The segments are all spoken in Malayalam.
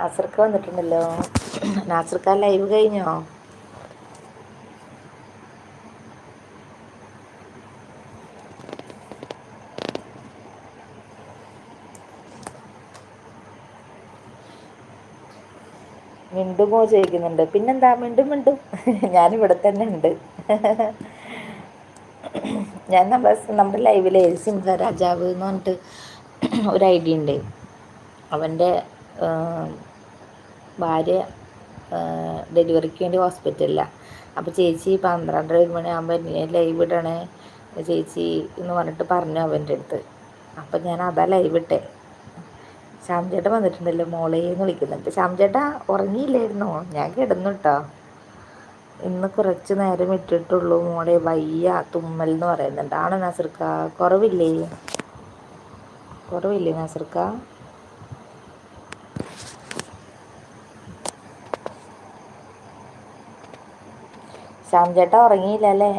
നാസർക്ക വന്നിട്ടുണ്ടല്ലോ. നാസർക്ക ലൈവ് കഴിഞ്ഞോ? മിണ്ടുമോ ചോദിക്കുന്നുണ്ട്. പിന്നെന്താ? മിണ്ടും മിണ്ടും. ഞാനിവിടെ തന്നെ ഉണ്ട്. ഞാൻ നമ്മുടെ നമ്മുടെ ലൈവിലെ സിംഹരാജാവ് എന്ന് പറഞ്ഞിട്ട് ഒരു ഐഡിയ ഉണ്ട്. അവന്റെ ഭാര്യ ഡെലിവറിക്ക് വേണ്ടി ഹോസ്പിറ്റലിലാണ് അപ്പോൾ ചേച്ചി പന്ത്രണ്ടര ഒരു മണിയാകുമ്പോൾ എന്നെ ലൈവ് ഇടണേ ചേച്ചി എന്ന് പറഞ്ഞിട്ട് പറഞ്ഞു അവന്റെ അടുത്ത്. അപ്പം ഞാൻ അതാ ലൈവ് ഇട്ടേ. ശ്യാംചേട്ടൻ വന്നിട്ടുണ്ടല്ലോ മോളേന്ന് വിളിക്കുന്നുണ്ട് ശ്യാംചേട്ടാ ഉറങ്ങിയില്ലായിരുന്നോ? ഞാൻ കിടന്നു കേട്ടോ ഇന്ന് കുറച്ച് നേരം ഇട്ടിട്ടുള്ളൂ മോളെ വയ്യ തുമ്മൽ എന്ന് പറയുന്നുണ്ട്. ആണോ നാസർക്ക? കുറവില്ലേ? കുറവില്ലേ നാസർക്ക? ശ്യാംചേട്ട ഉറങ്ങിയില്ല അല്ലേ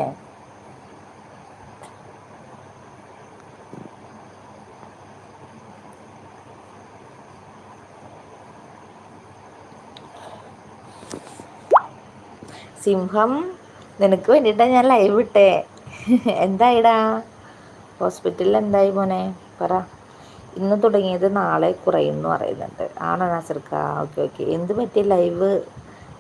സിംഹം നിനക്ക് വേണ്ടിയിട്ടാണ് ഞാൻ ലൈവ് ഇട്ടേ. എന്തായിടാ? ഹോസ്പിറ്റലിൽ എന്തായി മോനെ? പറ. ഇന്ന് തുടങ്ങിയത് നാളെ കുറയും എന്ന് പറയുന്നുണ്ട്. ആണോ നാസർക്ക? Okay okay. എന്ത് പറ്റിയ ലൈവ്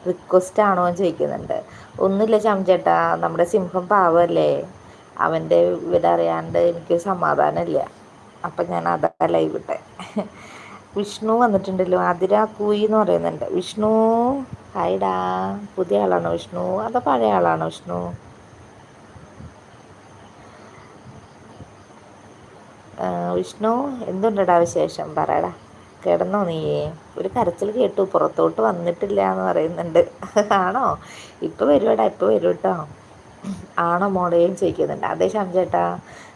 റിക്വസ്റ്റ് ആണോ എന്ന് ചോദിക്കുന്നുണ്ട്. ഒന്നുമില്ല ചമച്ചേട്ടാ നമ്മുടെ സിംഹം പാവല്ലേ? അവന്റെ വിവരം എനിക്ക് സമാധാനമില്ല. അപ്പം ഞാൻ അതാ ലൈവ് ഇട്ടെ. വിഷ്ണു വന്നിട്ടുണ്ടല്ലോ അതിര കൂയി എന്ന് പറയുന്നുണ്ട്. വിഷ്ണു ഹായ്ഡാ പുതിയ ആളാണോ വിഷ്ണു? അതോ പഴയ ആളാണോ വിഷ്ണു? വിഷ്ണു എന്തുണ്ടടാ വിശേഷം? പറയടാ. കിടന്നോ നീയേ ഒരു കരച്ചിൽ കേട്ടു. പുറത്തോട്ട് വന്നിട്ടില്ല എന്ന് പറയുന്നുണ്ട്. ആണോ? ഇപ്പം വരുവാടാ ഇപ്പം വരും കേട്ടോ ആണോ മോളേയും ചോദിക്കുന്നുണ്ട്. അതേ ശംചേട്ടാ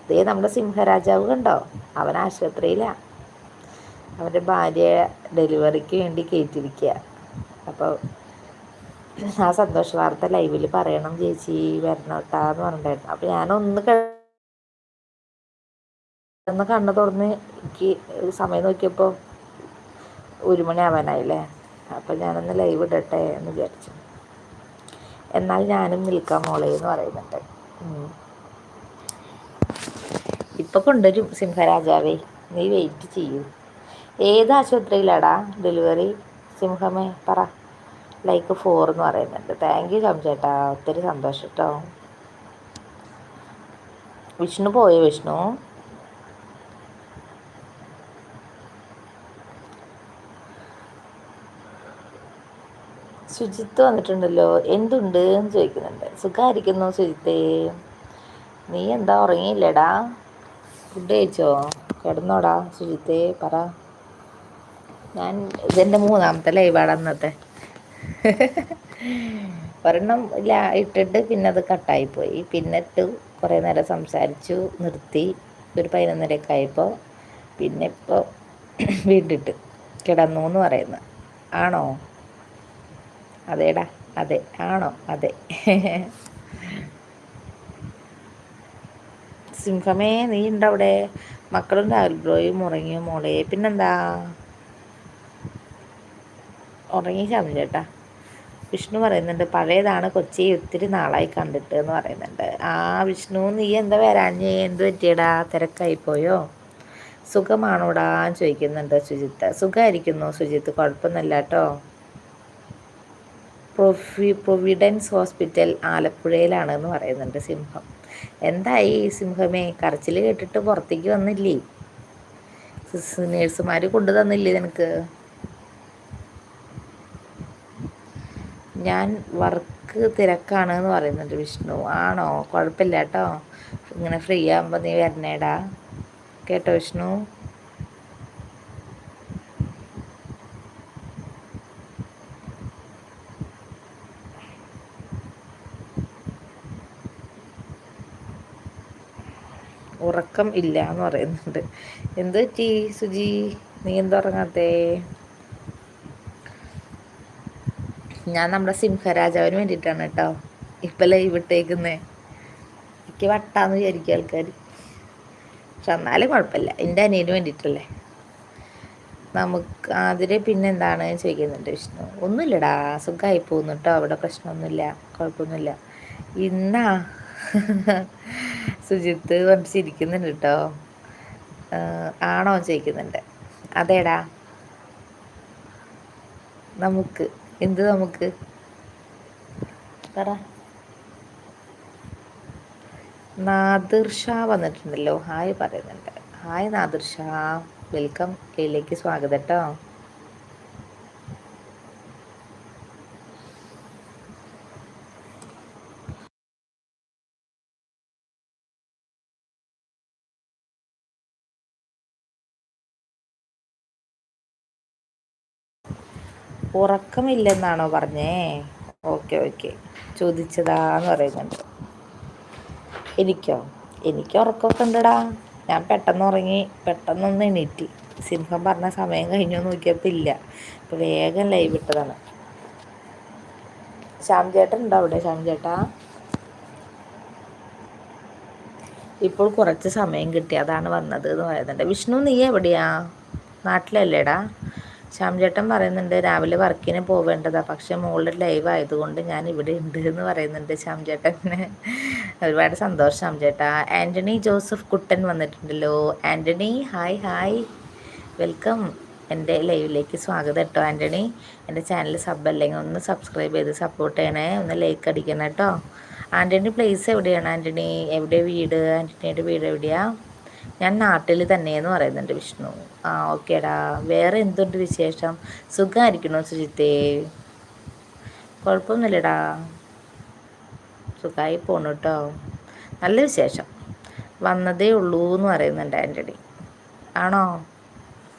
ദേ നമ്മുടെ സിംഹരാജാവ് കണ്ടോ? അവൻ ആശുപത്രിയിലാണ് അവന്റെ ഭാര്യ ഡെലിവറിക്ക് വേണ്ടി കയറ്റിരിക്കുക അപ്പോൾ ആ സന്തോഷ വാർത്ത ലൈവിൽ പറയണം ചേച്ചി വരണോട്ടാ എന്ന് പറഞ്ഞിട്ടുണ്ടായിരുന്നു. അപ്പോൾ ഞാനൊന്ന് കിടന്ന് കണ്ണ് തുറന്ന് എനിക്ക് സമയം നോക്കിയപ്പോൾ ഒരു മണിയാവാനായില്ലേ അപ്പം ഞാനൊന്ന് ലൈവ് ഇടട്ടെ എന്ന് വിചാരിച്ചു. എന്നാൽ ഞാനും നിൽക്കാം മോളെ എന്ന് പറയുന്നുണ്ട്. ഇപ്പം കൊണ്ടുവരും സിംഹരാജാവേ നീ വെയിറ്റ് ചെയ്യൂ. ഏത് ആശുപത്രിയിലാടാ ഡെലിവറി സിംഹമേ പറ. ലൈക്ക് ഫോർ എന്ന് പറയുന്നുണ്ട്. താങ്ക് യു ചംചേട്ടാ ഒത്തിരി സന്തോഷം കേട്ടോ വിഷ്ണു പോയോ വിഷ്ണു? ശുചിത്വ വന്നിട്ടുണ്ടല്ലോ. എന്തുണ്ട് എന്ന് ചോദിക്കുന്നുണ്ട്. സുഖമായിരിക്കുന്നു ശുചിത്തേ നീ എന്താ ഉറങ്ങിയില്ലടാ? ഫുഡ് കഴിച്ചോ? കിടന്നോടാ ശുചിത്തേ പറ. ഞാൻ ഇതെന്റെ മൂന്നാമത്തെ ലൈവാണ് അന്നത്തെ. ഒരെണ്ണം ഇല്ല ഇട്ടിട്ട് പിന്നെ അത് കട്ടായിപ്പോയി. പിന്നെ ഇട്ട് കുറേ നേരം സംസാരിച്ചു നിർത്തി. ഒരു പതിനൊന്നരയൊക്കെ ആയപ്പോൾ പിന്നെ ഇപ്പോൾ വീണ്ടിട്ട് കിടന്നു എന്ന് പറയുന്നത് ആണോ? അതേടാ അതെ ആണോ? അതെ. സിംഹമേ നീ ഉണ്ടവിടെ? മക്കളും രാഹുൽ ബ്രോയും ഉറങ്ങിയോ മോളെ? പിന്നെന്താ? ഉറങ്ങി ചേട്ടാ വിഷ്ണു പറയുന്നുണ്ട് പഴയതാണ് കൊച്ചി ഒത്തിരി നാളായി കണ്ടിട്ട് എന്ന് പറയുന്നുണ്ട്. ആ വിഷ്ണു നീ എന്താ വരാഞ്ഞേ? എന്ത് പറ്റിയടാ? തിരക്കായി പോയോ? സുഖമാണോടാ? ചോദിക്കുന്നുണ്ട് സുജിത്ത്. സുഖമായിരിക്കുന്നു സുജിത്ത് കുഴപ്പമൊന്നുമില്ല കേട്ടോ. പ്രൊഫി പ്രൊവിഡൻസ് ഹോസ്പിറ്റൽ ആലപ്പുഴയിലാണെന്ന് പറയുന്നുണ്ട് സിംഹം. എന്തായി സിംഹമേ? കരച്ചിൽ കേട്ടിട്ട് പുറത്തേക്ക് വന്നില്ലേ? നേഴ്സുമാർ കൊണ്ടു തന്നില്ലേ നിനക്ക്? ഞാൻ വർക്ക് തിരക്കാണ് എന്ന് പറയുന്നുണ്ട് വിഷ്ണു. ആണോ? കുഴപ്പമില്ല കേട്ടോ ഇങ്ങനെ ഫ്രീ ആകുമ്പോൾ നീ വരണേടാ. കേട്ടോ വിഷ്ണു? ഉറക്കം ഇല്ല എന്ന് പറയുന്നുണ്ട്. എന്ത് പറ്റി സുജി നീ എന്തുറങ്ങാത്തേ ഞാൻ നമ്മുടെ സിംഹരാജാവിന് വേണ്ടിയിട്ടാണ് കേട്ടോ ഇപ്പം ലൈവ് ഇട്ടേക്കുന്നത് എനിക്ക് വട്ടാന്ന് വിചാരിക്കും ആൾക്കാർ പക്ഷെ എന്നാലും കുഴപ്പമില്ല. എന്റെ അനിയന് വേണ്ടിയിട്ടല്ലേ. നമുക്ക് അതിന് പിന്നെ എന്താണ് ചോദിക്കുന്നുണ്ട് വിഷ്ണു. ഒന്നുമില്ലടാ സുഖമായി പോകുന്നുട്ടോ അവിടെ പ്രശ്നമൊന്നുമില്ല കുഴപ്പമൊന്നുമില്ല. ഇന്നാ. സുജിത്ത് വംശിരിക്കുന്നുണ്ട് കേട്ടോ. ആണോ ചോദിക്കുന്നുണ്ട്. അതേടാ. നമുക്ക് എന്ത് നമുക്ക്? പറ. നാദിർ വന്നിട്ടുണ്ടല്ലോ. ഹായ് പറയുന്നുണ്ട്. ഹായ് നാദിർ ഷാ. വെൽക്കം. കയ്യിലേക്ക് സ്വാഗതം കേട്ടോ. ഉറക്കമില്ലെന്നാണോ പറഞ്ഞേ? Okay okay. ചോദിച്ചതാന്ന് പറയുന്നുണ്ട്. എനിക്കോ? എനിക്ക് ഉറക്കമൊക്കെ ഉണ്ടടാ. ഞാൻ പെട്ടെന്ന് ഉറങ്ങി പെട്ടെന്നൊന്ന് എണീറ്റി. സിംഹം പറഞ്ഞ സമയം കഴിഞ്ഞു നോക്കിയപ്പോൾ ഇല്ല. ഇപ്പം വേഗം ലൈവ് ഇട്ടതാണ്. ശ്യാം ചേട്ടൻ ഉണ്ടോ അവിടെ? ശ്യാം ചേട്ടാ ഇപ്പോൾ കുറച്ച് സമയം കിട്ടി. അതാണ് വന്നത് എന്ന് പറയുന്നുണ്ട്. വിഷ്ണു നീ എവിടെയാ? നാട്ടിലല്ലേടാ? ശ്യാംചേട്ടൻ പറയുന്നുണ്ട് രാവിലെ വർക്കിന് പോവേണ്ടതാണ് പക്ഷെ മുകളിൽ ലൈവ് ആയതുകൊണ്ട് ഞാൻ ഇവിടെ ഉണ്ട് എന്ന് പറയുന്നുണ്ട് ശ്യാംചേട്ടന്. ഒരുപാട് സന്തോഷം ശ്യാംചേട്ടാ. ആന്റണി ജോസഫ് കുട്ടൻ വന്നിട്ടുണ്ടല്ലോ. ആന്റണി ഹായ് ഹായ് വെൽക്കം എന്റെ ലൈവിലേക്ക് സ്വാഗതം കേട്ടോ ആന്റണി എന്റെ ചാനൽ സബ് അല്ലെങ്കിൽ ഒന്ന് സബ്സ്ക്രൈബ് ചെയ്ത് സപ്പോർട്ട് ചെയ്യണേ. ഒന്ന് ലൈക്ക് അടിക്കണം കേട്ടോ. ആന്റണി പ്ലേസ് എവിടെയാണ് ആന്റണി എവിടെ വീട്? ആന്റണിയുടെ വീട് എവിടെയാണ് ഞാൻ നാട്ടിൽ തന്നെയെന്ന് പറയുന്നുണ്ട് വിഷ്ണു. ആ ഓക്കേടാ. വേറെ എന്തുണ്ട് വിശേഷം? സുഖമായിരിക്കണോ സുജിത്തേ? കുഴപ്പമൊന്നുമില്ലടാ. സുഖമായി പോണു കേട്ടോ നല്ല വിശേഷം. വന്നതേ ഉള്ളൂ എന്ന് പറയുന്നുണ്ട് ആന്റണി ആണോ?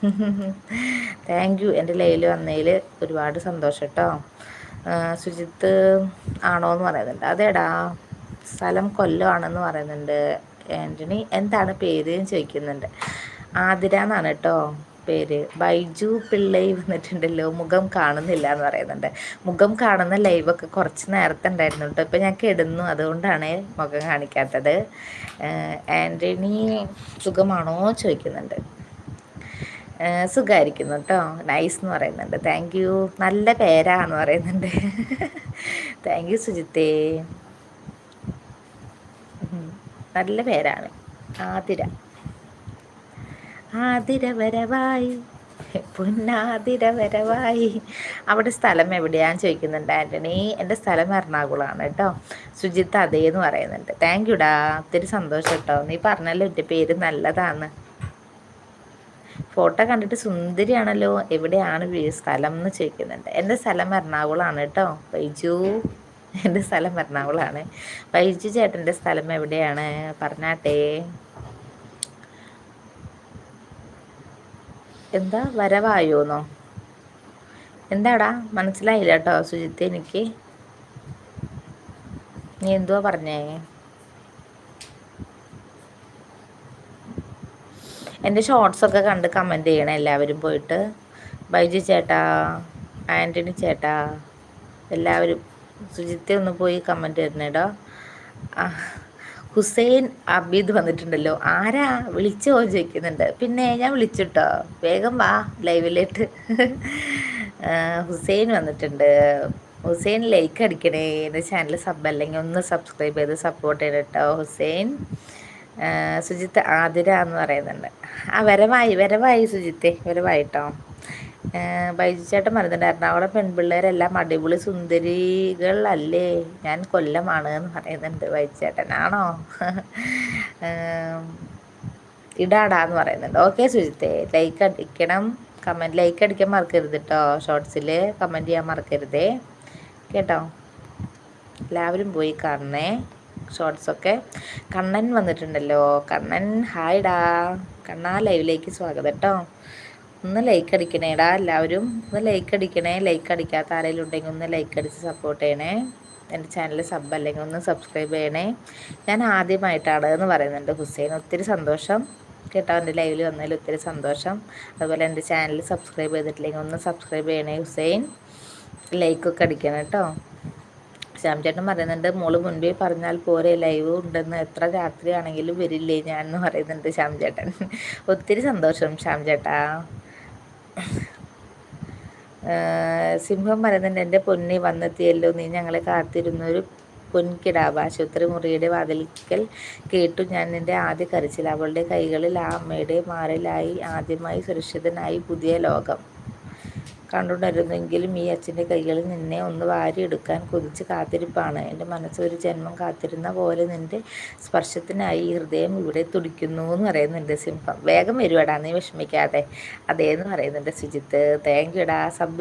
താങ്ക് യു എന്റെ ലൈവിൽ വന്നതിൽ ഒരുപാട് സന്തോഷം കേട്ടോ സുജിത്ത് ആണോ എന്ന് പറയുന്നുണ്ട്. അതേടാ. സ്ഥലം കൊല്ലമാണെന്ന് പറയുന്നുണ്ട്. ആന്റണി എന്താണ് പേര് ചോദിക്കുന്നുണ്ട്. ആതിര എന്നാണ് കേട്ടോ പേര്. ബൈജു പിള്ളൈ വന്നിട്ടുണ്ടല്ലോ മുഖം കാണുന്നില്ല എന്ന് പറയുന്നുണ്ട്. മുഖം കാണുന്ന ലൈവൊക്കെ കുറച്ച് നേരത്തെ ഉണ്ടായിരുന്നു കേട്ടോ. ഇപ്പം ഞാൻ കിടന്നു അതുകൊണ്ടാണ് മുഖം കാണിക്കാത്തത്. ആന്റണി സുഖമാണോ ചോദിക്കുന്നുണ്ട്. സുഖമായിരിക്കുന്നു കേട്ടോ. നൈസ് എന്ന് പറയുന്നുണ്ട്. താങ്ക് യു നല്ല പേരാന്ന് പറയുന്നുണ്ട്. Thank you സുജിത്തേ. നല്ല പേരാണ്. ആതിര. ആതിര വരവായി പൊന്നാതിര വരവായി അവിടെ സ്ഥലം എവിടെയാന്ന് ചോദിക്കുന്നുണ്ട് ആന്റണി എന്റെ സ്ഥലം എറണാകുളമാണ് കേട്ടോ. സുജിത്ത് അതേന്ന് പറയുന്നുണ്ട്. താങ്ക് യുടാ ഒത്തിരി സന്തോഷം കേട്ടോ. നീ പറഞ്ഞല്ലോ എന്റെ പേര് നല്ലതാണ് ഫോട്ടോ കണ്ടിട്ട് സുന്ദരിയാണല്ലോ. എവിടെയാണ് സ്ഥലം എന്ന് ചോദിക്കുന്നുണ്ട്. എന്റെ സ്ഥലം എറണാകുളമാണ് കേട്ടോ. ബൈജു. എന്റെ സ്ഥലം എറണാകുളമാണ് വൈജു ചേട്ടന്റെ സ്ഥലം എവിടെയാണ്? പറഞ്ഞാട്ടെ. എന്താ? വരവായോന്നോ? എന്താടാ? മനസ്സിലായില്ല കേട്ടോ സുജിത്ത് എനിക്ക്. നീ എന്തുവാ പറഞ്ഞേ? എന്റെ ഷോർട്സൊക്കെ കണ്ട് കമന്റ് ചെയ്യണം എല്ലാവരും പോയിട്ട്. ബൈജു ചേട്ടാ ആന്റണി ചേട്ടാ എല്ലാവരും സുജിത്തെ ഒന്ന് പോയി കമന്റ് തരണേടോ ഹുസൈൻ അബീദ് വന്നിട്ടുണ്ടല്ലോ. ആരാ? വിളിച്ചോ? ചോദിക്കുന്നുണ്ട്. പിന്നെ ഞാൻ വിളിച്ചിട്ടോ. വേഗം വാ ലൈവിലേട്ട് ഹുസൈൻ വന്നിട്ടുണ്ട്. ഹുസൈൻ ലൈക്ക് അടിക്കണേ. എന്റെ ചാനൽ സബ് അല്ലെങ്കിൽ ഒന്ന് സബ്സ്ക്രൈബ് ചെയ്ത് സപ്പോർട്ട് ചെയ്യട്ടോ ഹുസൈൻ. സുജിത്ത് ആതിര എന്ന് പറയുന്നുണ്ട്. ആ വരവായി വരവായി സുജിത്തെ. വരവായിട്ടോ? ബൈജു ചേട്ടൻ പറഞ്ഞിട്ടുണ്ടായിരുന്നു എറണാകുളം പെൺപിള്ളേരെല്ലാം അടിപൊളി സുന്ദരികളല്ലേ? ഞാൻ കൊല്ലമാണ് എന്ന് പറയുന്നുണ്ട് ബൈജു ചേട്ടൻ ആണോ ഇടാടാന്ന് പറയുന്നുണ്ട്. ഓക്കെ സുജിത്തെ. ലൈക്ക് അടിക്കണം. കമന്റ് ലൈക്ക് അടിക്കാൻ മറക്കരുത് കേട്ടോ ഷോർട്സിൽ കമന്റ് ചെയ്യാൻ മറക്കരുതേ. കേട്ടോ? എല്ലാവരും പോയി കാണണേ. ഷോർട്സൊക്കെ. കണ്ണൻ വന്നിട്ടുണ്ടല്ലോ. കണ്ണൻ ഹായ്ഡാ കണ്ണാ ലൈവിലേക്ക് സ്വാഗതം കേട്ടോ ഒന്ന് ലൈക്ക് അടിക്കണേടാ. എല്ലാവരും ഒന്ന് ലൈക്ക് അടിക്കണേ. ലൈക്ക് അടിക്കാത്ത ആരെങ്കിലും ഉണ്ടെങ്കിൽ ഒന്ന് ലൈക്ക് അടിച്ച് സപ്പോർട്ട് ചെയ്യണേ. എന്റെ ചാനൽ സബ് അല്ലെങ്കിൽ ഒന്ന് സബ്സ്ക്രൈബ് ചെയ്യണേ. ഞാൻ ആദ്യമായിട്ടാണ് എന്ന് പറയുന്നുണ്ട് ഹുസൈൻ. ഒത്തിരി സന്തോഷം. കേട്ടോ എന്റെ ലൈവിൽ വന്നതിൽ ഒത്തിരി സന്തോഷം. അതുപോലെ എന്റെ ചാനൽ സബ്സ്ക്രൈബ് ചെയ്തിട്ടില്ലെങ്കിൽ ഒന്ന് സബ്സ്ക്രൈബ് ചെയ്യണേ ഹുസൈൻ. ലൈക്കൊക്കെ അടിക്കണം കേട്ടോ. ശ്യാം ചേട്ടൻ പറയുന്നുണ്ട് മോൾ മുൻപേ പറഞ്ഞാൽ പോരെ ലൈവ് ഉണ്ടെന്ന്. എത്ര രാത്രിയാണെങ്കിലും വരില്ലേ ഞാൻ എന്ന് പറയുന്നുണ്ട് ശ്യാം ചേട്ടൻ ഒത്തിരി സന്തോഷം ശ്യാം ചേട്ടാ സിംഹം പറയുന്നുണ്ട് എന്റെ പൊന്നി വന്നെത്തിയല്ലോ. നീ ഞങ്ങളെ കാത്തിരുന്നൊരു പൊൻകിടാവ് ആശുപത്രി മുറിയുടെ വാതിൽക്കൽ കേട്ടു ഞാൻ എന്റെ ആദ്യ കരച്ചിൽ. അവളുടെ കൈകളിൽ ആ അമ്മയുടെ മാറിലായി ആദ്യമായി സുരക്ഷിതനായി പുതിയ ലോകം. കണ്ടുണരുന്നെങ്കിലും ഈ അച്ഛന്റെ കൈകളിൽ നിന്നെ ഒന്ന് വാരിയെടുക്കാൻ കൊതിച്ച് കാത്തിരിപ്പാണ്. എന്റെ മനസ്സ് ഒരു ജന്മം കാത്തിരുന്ന പോലെ നിന്റെ സ്പർശത്തിനായി ഈ ഹൃദയം ഇവിടെ തുടിക്കുന്നു എന്ന് പറയുന്നുണ്ട് സിംഹം. വേഗം വരുവാടാ നീ വിഷമിക്കാതെ. അതേന്ന് പറയുന്നുണ്ട് സുജിത്ത്. Thank യുടാ sub